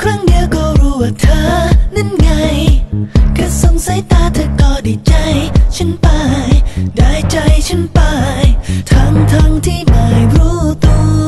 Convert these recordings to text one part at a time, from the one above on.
ครั้งเดียวก็รู้ว่าเธอนั้นไงแค่ส่งสายตาเธอก็ได้ใจ ฉันไป ได้ใจฉันไป ทั้งทั้งที่ไม่รู้ตัว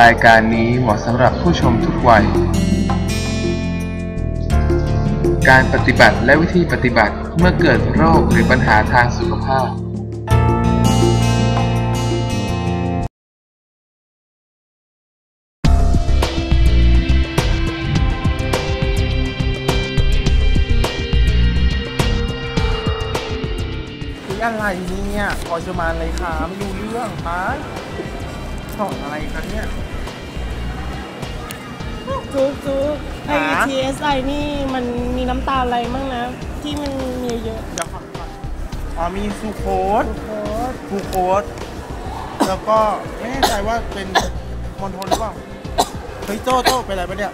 รายการนี้เหมาะสำหรับผู้ชมทุกวัย การปฏิบัติและวิธีปฏิบัติเมื่อเกิดโรคหรือปัญหาทางสุขภาพ นี่อะไรเนี่ยพอจะมาเลยคะไม่รู้เรื่องปะ สอนอะไรคะเนี่ย จุ๊กจุ๊กไอหา TSI นี่มันมีน้ำตาลอะไรบ้างนะ ที่มันมีเยอะเดี๋ยวก่อนก่อนอ๋อมีซูโคสๆโค้ดทูโคสแล้วก็ไม่แน่ใจว่าเป็นมอนโทนหรือเปล่าเฮ้ยโจ้โจ้เป็นอะไรปะเนี่ย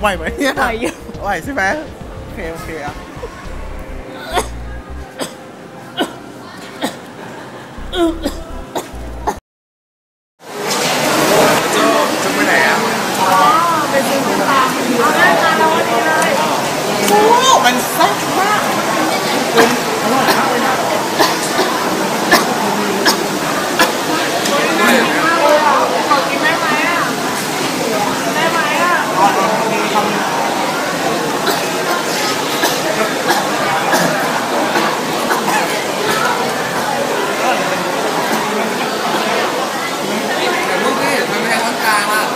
ไหวไหมเนี่ยไหวอยู่ไหวใช่ไหมโอเคโอเคอะโจ้จะไปไหนอะไปซื้อตุ๊กตาเอาหน้าตาเราวันนี้เลยโอ้มันแซ่บมากเป็นอร่อยมากเลยนะ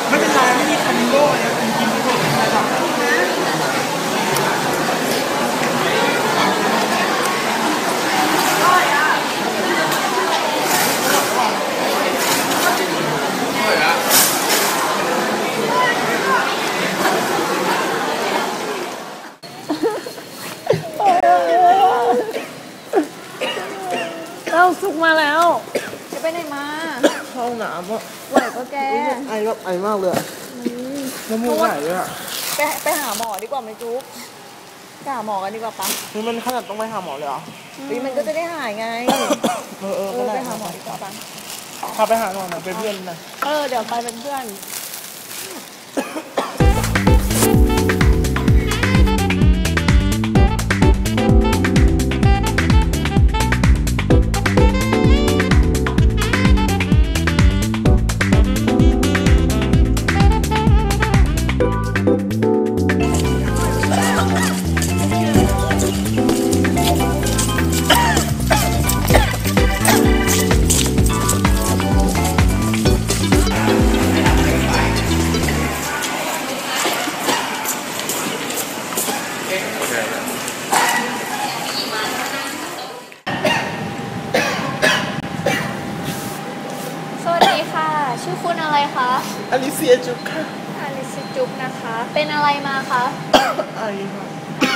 ไม่เป็นไรไม่มีคอมโบนะกินกินทุกคนนะครับเอ้าสุกมาแล้ว จะไปไหนมา เข้าห้องน้ำอะไหวปะแกไอแบบไอมากเลยอะน้ำมูกไหลเลยอะไปไปหาหมอดีกว่าไหมจุ๊บไปหาหมอกันดีกว่าปะคือมันขนาดต้องไปหาหมอเลยเหรอเฮ้ยมันก็จะได้หายไง เออเออเอก็อได้ไปหาหมอดีกว่าปะพาไปหาหน่อยนะเป็นเพื่อนนะ เออเดี๋ยวไปเป็นเพื่อน คุณอะไรคะอลิเซียจุกค่ะอลิซจุ๊บนะคะ เป็นอะไรมาคะไอค่ะไอ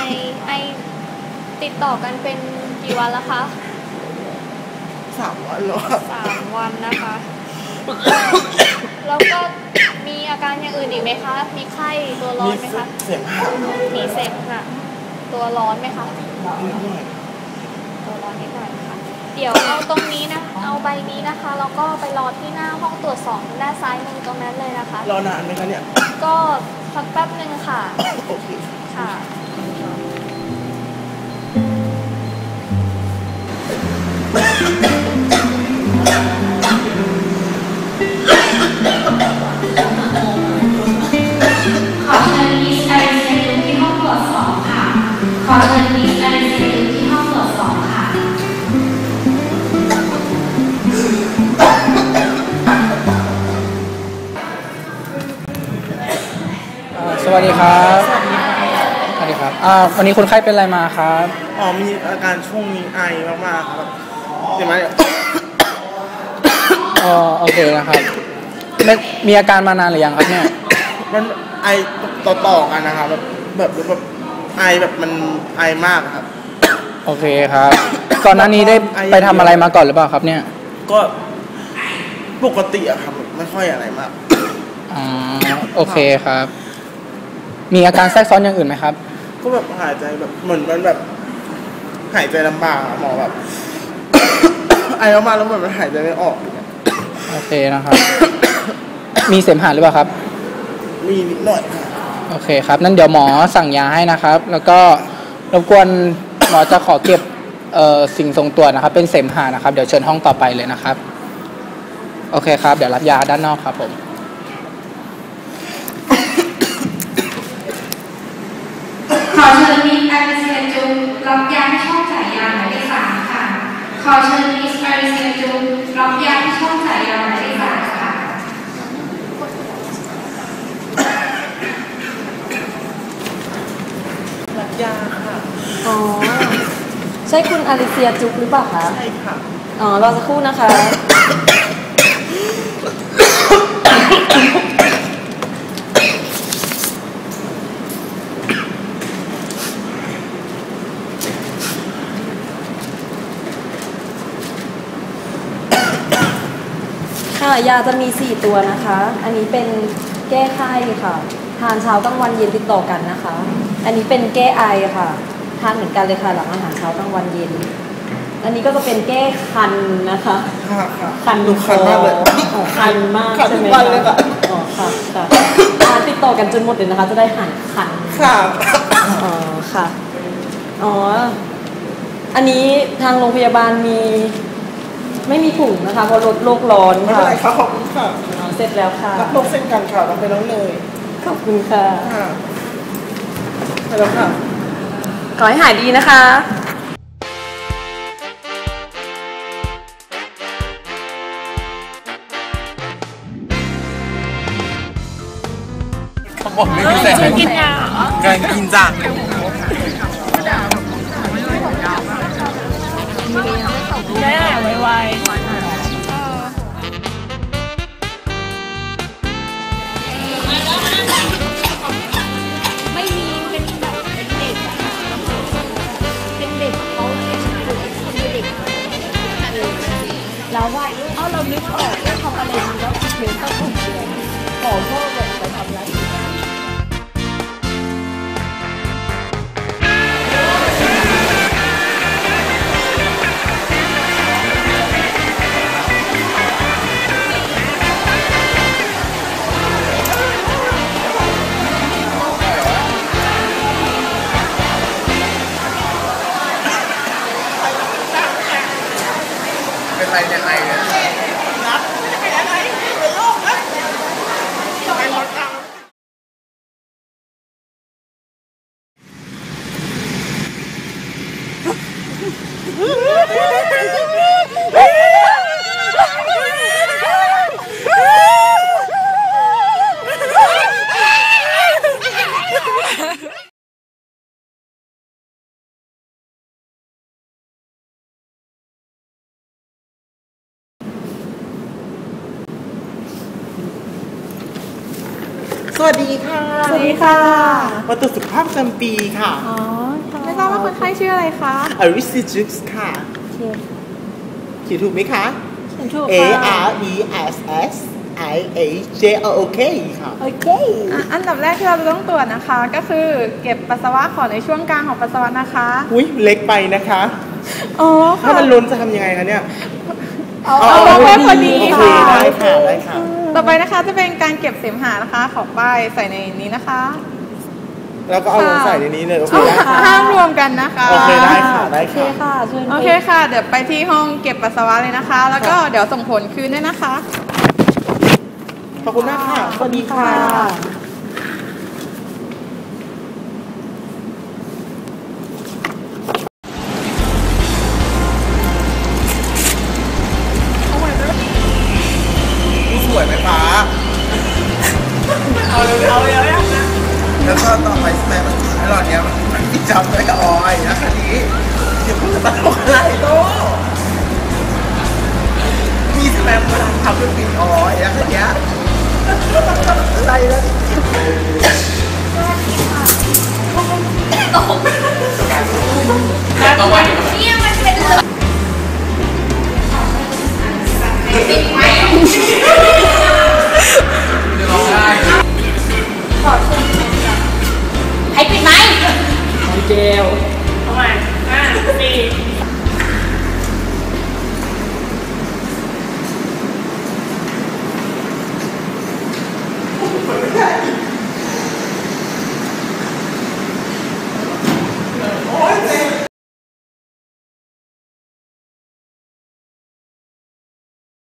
ไอติดต่อกันเป็นกี่วันแล้วคะสามวันแล้วอะสามวันนะคะ แล้วก็มีอาการอย่างอื่นอีกไหมคะ มีไข้ตัวร้อนไหมคะเสียงหักมีเสมค่ะตัวร้อนไหมคะนิดหน่อยตัวร้อนนิดหน่อยค่ะ เดี๋ยวเอาตรงนี้นะ เอาใบนี้นะคะ แล้วก็ไปรอที่หน้าห้องตรวจสอบด้านซ้ายมือตรงนั้นเลยนะคะ รอนานไหมคะเนี่ย ก็สักแป๊บหนึ่งค่ะ โอเค ค่ะข วัสดีครับ สวัสดีครับอ่าวันนี้คนไข้เป็นอะไรมาครับ อ๋อมีอาการช่วงนี้ไอมากๆครับเห็นไหมอ๋อโอเคนะครับไม่มีอาการมานานหรือยังครับเนี่ยมันไอต่อๆกันนะครับแบบแบบแบบไอแบบมันไอมากอะครับ โอเคครับ ก่อนหน้านี้ได้ไปทำอะไรมาก่อนหรือเปล่าครับเนี่ย ก็ปกติอะครับไม่ค่อยอะไรมาก อ๋อโอเคครับ มีอาการแทรกซ้อนอย่างอื่นไหมครับ ก็แบบหายใจแบบเหมือนมันแบบ หายใจลำบากอะหมอแบบ ไอออกมาแล้วเหมือนมันหายใจไม่ออกอย่างเงี้ยโอเคนะครับ มีเสมหะหรือเปล่าครับ มีนิดหน่อยค่ะโอเคครับ นั่นเดี๋ยวหมอสั่งยาให้นะครับ แล้วก็รบกวนหมอจะขอเก็บเอ่อสิ่งทรงตัวนะครับ เป็นเสมหะนะครับ เดี๋ยวเชิญห้องต่อไปเลยนะครับ โอเคครับ เดี๋ยวรับยาด้านนอกครับผม ขอเชิญมิสอาริเซียจุงรับยาที่ช่องจ่ายยาหมายเลขสามค่ะ ขอเชิญมิสอาริเซียจุงรับยาที่ช่องจ่ายยาหมายเลขสามค่ะ รับยาค่ะ อ๋อ ใช่คุณอลิเซียจุกหรือเปล่าคะ ใช่ค่ะ อ๋อ รอสักครู่นะคะ ยาจะมี 4 ตัวนะคะ อันนี้เป็นแก้ไข้ค่ะ ทานเช้ากลางวันเย็นติดต่อกันนะคะ อันนี้เป็นแก้ไอค่ะ ทานเหมือนกันเลยค่ะ หลังอาหารเช้ากลางวันเย็น อันนี้ก็จะเป็นแก้คันนะคะค่ะค่ะคันดูคันมากเลยอ๋อคันมากคันใช่ทุไหมกวันเลยค่ะอ๋อค่ะค่ะทานติดต่อกันจนหมดเลยนะคะ จะได้หายคันค่ะอ๋อค่ะ อ๋อ อันนี้ทางโรงพยาบาลมี ไม่มีถุงนะคะเพราะลดโลกร้อนไม่เป็นค่ะไรค่ะขอบคุณค่ะอ๋อเสร็จแล้วค่ะ รับลงเส้นกันค่ะรับไปน้องเนยขอบคุณค่ะ ค่ะไปแล้วค่ะ ขอให้หายดีนะคะเขาบอกไม่มีแสงกินยาการกินจ้ะ วัสดีค่ะ สวัสดีค่ะมาตรวจสุขภาพประจำปีค่ะ อ๋อ ไม่ทราบว่าคนไข้ชื่ออะไรคะอริซิจิกส์ค่ะเขียนถูกไหมคะฉันถูก A ค่ะ R E S S I A J O O K ค่ะโอเคอะอันดับแรกที่เราจะต้องตรวจนะคะ ก็คือเก็บปัสสาวะขอในช่วงกลางของปัสสาวะนะคะ อุ้ยเล็กไปนะคะอ๋อถ้ามันล้นจะทำยังไงคะเนี่ย เอาเอาเอาไว้พอดีโอเคค่ะได้ค่ะได้ค่ะ ต่อไปนะคะจะเป็นการเก็บเสมหะนะคะของป้ายใส่ในนี้นะคะ แล้วก็เอาลงใส่ในนี้เลยโอเคเอาได้ค่ะห้ามรวมกันนะคะโอเคได้ค่ะได้โอเคค่ะค่ะเชิญโอเคค่ะ เดี๋ยวไปที่ห้องเก็บปัสสาวะเลยนะคะ แล้วก็เดี๋ยวส่งผลคืนด้วยนะคะ ขอบคุณมากค่ะสวัสดีค่ะนี่สวยไหมฟ้าเอาเร็วๆเอาเร็วๆนะ จำได้กับออยนะคันนี้เดี๋ยวเพิ่งตลกอะไรโตมีสแปมกำลังทำเป็นปิดออยนะคันเนี้ยอะไร